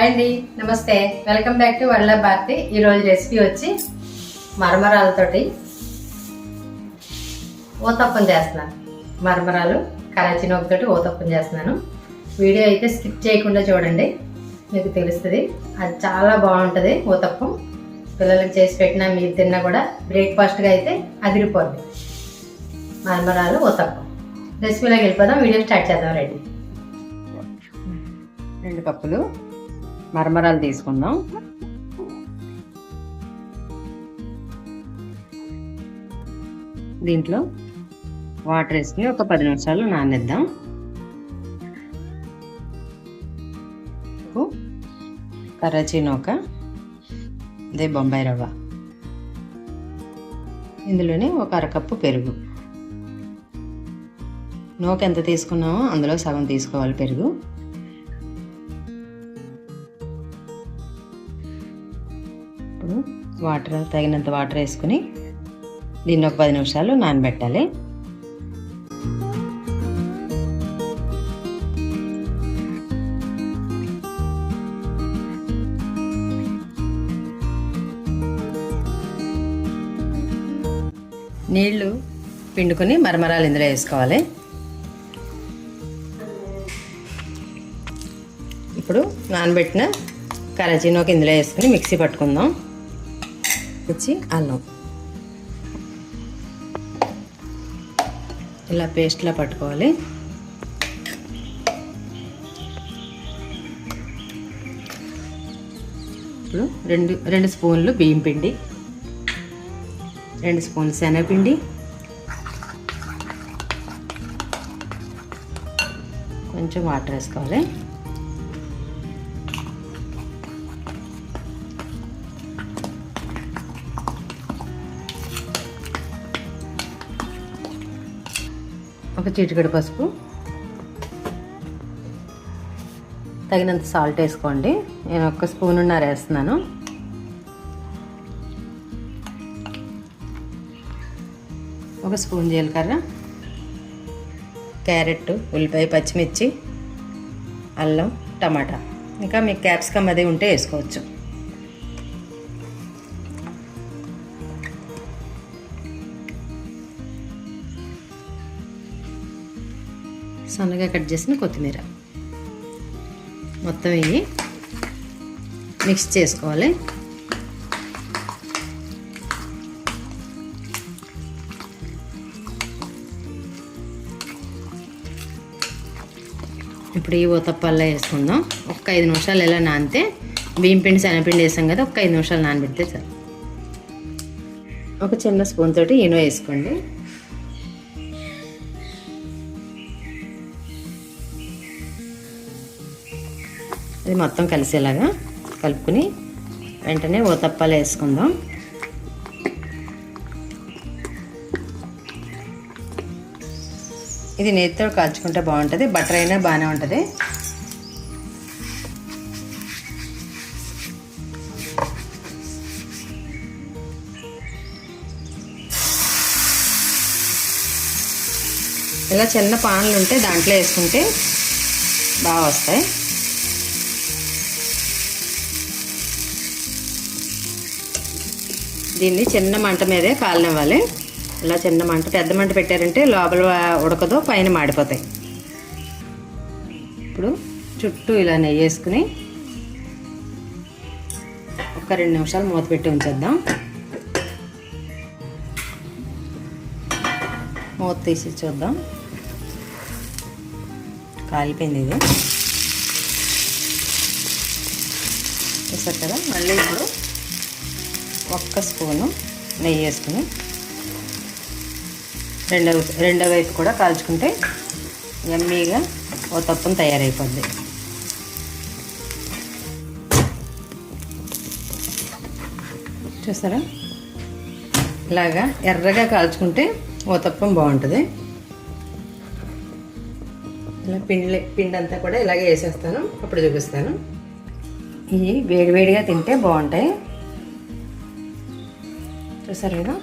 Hi అండి నమస్తే. Welcome back to world Bharati ఈరోజు రెసిపీ వచ్చి మరమరాలతోటి ఊతప్పం చేస్తున్నాను. మరమరాలు కరాచీ నొక్కతోటి ఊతప్పం చేస్తున్నాను. వీడియో అయితే స్కిప్ చేయకుండా చూడండి. మీకు తెలుస్తుంది. అది చాలా బాగుంటుంది ఊతప్పం. పిల్లలకి చేసి పెట్టినా మీరు తిన్నా కూడా బ్రేక్ఫాస్ట్గా అయితే అదిరిపోద్ది. మరమరాలు ఊతప్పం. రెసిపీలోకి వెళ్ళిపోదాం. వీడియో స్టార్ట్ చేద్దాం రండి. రెండు కప్పులు మరమరాలు తీసుకుందాం. దీంట్లో వాటర్ వేసుకుని ఒక పది నిమిషాలు నానేద్దాం. ఉప్పు, కరాచీ నూక అదే బొంబాయి రవ్వ. ఇందులోనే ఒక అరకప్పు పెరుగు. నూక ఎంత తీసుకున్నామో అందులో సగం తీసుకోవాలి పెరుగు. వాటర్ తగినంత వాటర్ వేసుకుని దీన్ని ఒక పది నిమిషాలు నానబెట్టాలి. నీళ్ళు పిండుకొని మరమరాలు ఇందులో వేసుకోవాలి. ఇప్పుడు నానబెట్టిన కరచీనోకి ఇందులో వేసుకుని మిక్సీ పట్టుకుందాం. వచ్చి అల్లం ఇలా పేస్ట్లా పట్టుకోవాలి. ఇప్పుడు రెండు రెండు స్పూన్లు బియ్యం పిండి రెండు స్పూన్లు శనగపిండి కొంచెం వాటర్ వేసుకోవాలి. ఒక చిటికెడు పసుపు. తగినంత సాల్ట్ వేసుకోండి. నేను ఒక స్పూన్ ఉన్నారు వేస్తున్నాను. ఒక స్పూన్ జీలకర్ర క్యారెట్ ఉల్లిపాయ పచ్చిమిర్చి అల్లం టమాటా. ఇంకా మీకు క్యాప్సికమ్ అది ఉంటే వేసుకోవచ్చు. సన్నగా కట్ చేసిన కొత్తిమీర. మొత్తం ఇవి మిక్స్ చేసుకోవాలి. ఇప్పుడు ఈ ఊతప్పల్లో వేసుకుందాం. ఒక్క ఐదు నిమిషాలు ఎలా నానితే బియ్యం పిండి శనగపిండి వేసాం కదా ఒక్క ఐదు నిమిషాలు నానబెడితే చాలు. ఒక చిన్న స్పూన్ తోటి ఈనో వేసుకోండి. ఇది మొత్తం కలిసేలాగా కలుపుకుని వెంటనే ఓతప్పాలు వేసుకుందాం. ఇది నేతితో కాల్చుకుంటే బాగుంటుంది బటర్ అయినా బాగానే ఉంటుంది. ఇలా చిన్న పాన్లు ఉంటే దాంట్లో వేసుకుంటే బాగా వస్తాయి. దీన్ని చిన్న మంట మీదే కాలనివ్వాలి. ఇలా చిన్న మంట పెద్ద మంట పెట్టారంటే లోపల ఉడకదు పైన మాడిపోతాయి. ఇప్పుడు చుట్టూ ఇలా నెయ్యి వేసుకుని ఒక రెండు నిమిషాలు మూత పెట్టి ఉంచేద్దాం. మూత తీసి చూద్దాం. కాలిపోయింది ఇది. చూసారు కదా? మళ్ళీ ఇప్పుడు ఒక్క స్పూను నెయ్యి వేసుకుని రెండవ రెండో వైపు కూడా కాల్చుకుంటే ఎమ్మీగా ఓ తప్పం తయారైపోద్ది. చూసారా? ఇలాగా ఎర్రగా కాల్చుకుంటే ఓ తప్పం బాగుంటుంది. ఇలా పిండి పిండి అంతా కూడా ఇలాగే వేసేస్తాను. అప్పుడు చూపిస్తాను. ఇవి వేడివేడిగా తింటే బాగుంటాయి. చూసారు కదా